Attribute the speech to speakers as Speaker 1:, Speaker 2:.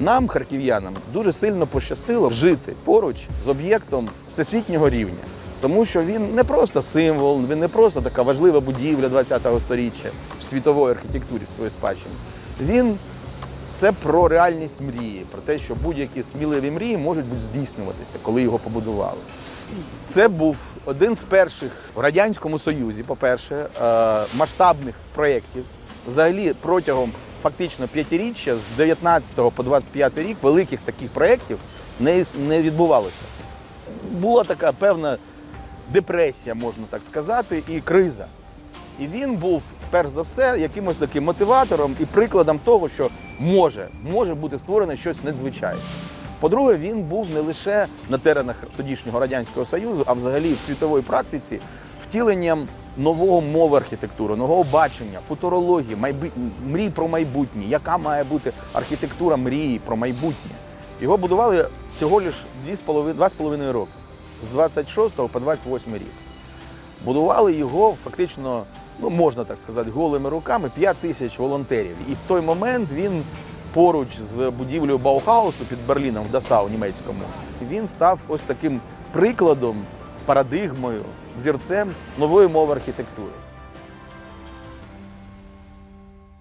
Speaker 1: Нам, харків'янам, дуже сильно пощастило жити поруч з об'єктом всесвітнього рівня. Тому що він не просто символ, він не просто така важлива будівля ХХ століття в світової архітектурі, в своїй спадщині. Він це про реальність мрії, про те, що будь-які сміливі мрії можуть бути здійснюватися, коли його побудували. Це був один з перших в Радянському Союзі, по-перше, е, масштабних проєктів. Взагалі, протягом фактично п'ятиріччя з 19 по 25 рік великих таких проєктів не, не відбувалося. Була така певна депресія, можна так сказати, і криза. І він був, перш за все, якимось таким мотиватором і прикладом того, що може, може бути створене щось надзвичайне. По-друге, він був не лише на теренах тодішнього Радянського Союзу, а взагалі в світовій практиці втіленням нового мови архітектури, нового бачення, футурології, майбут... мрій про майбутнє, яка має бути архітектура мрії про майбутнє. Його будували всього лиш 2,5 роки з 26 по 28 рік. Будували його фактично, ну можна так сказати, голими руками 5 тисяч волонтерів. І в той момент він поруч з будівлею Баухаусу під Берліном в Дасау німецькому, він став ось таким прикладом, парадигмою, зірцем нової мови архітектури.